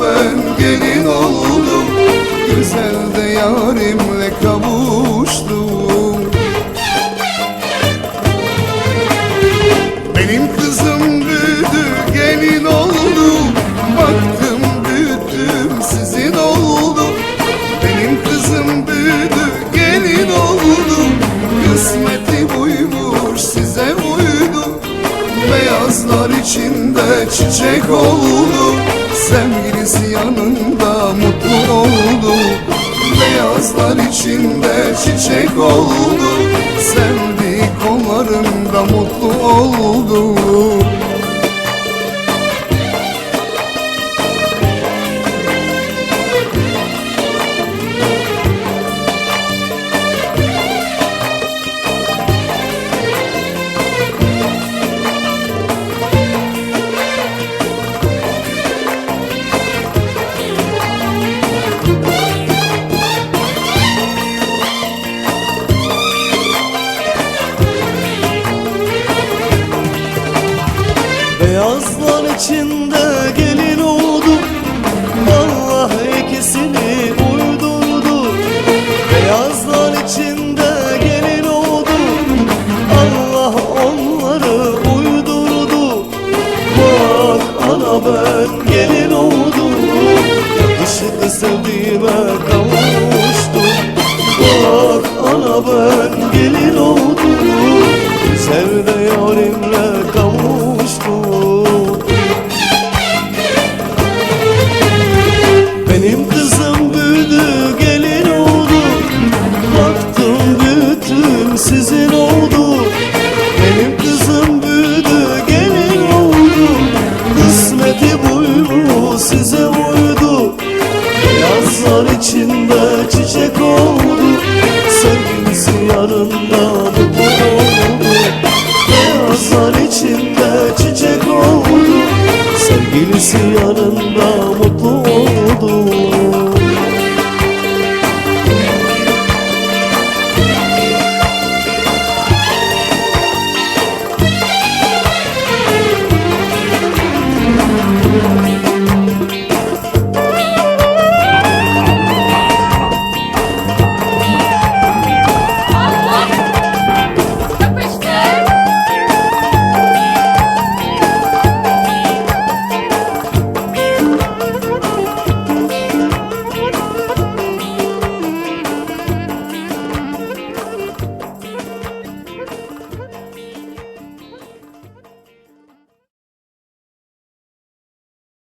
ben gelin oldum. Güzel de yarimle kavuştum. Benim kızım büyüdü gelin oldu. Baktım büyüdüm sizin oldu. Benim kızım büyüdü gelin oldu. Kısmeti buymuş size uydu. Beyazlar içinde çiçek oldu Sevgilisi yanında mutlu oldu. Beyazlar içinde çiçek oldu. Sevdiği kollarında mutlu oldu İçinde gelin oldu. Allah ikisini uydurdu. Beyazlar içinde gelin oldu. Allah onları uydurdu. Bak ana ben Yanlarımda duman oldu Beyazlar içinde çiçek oldu Sevgilisi yanında mutlu oldu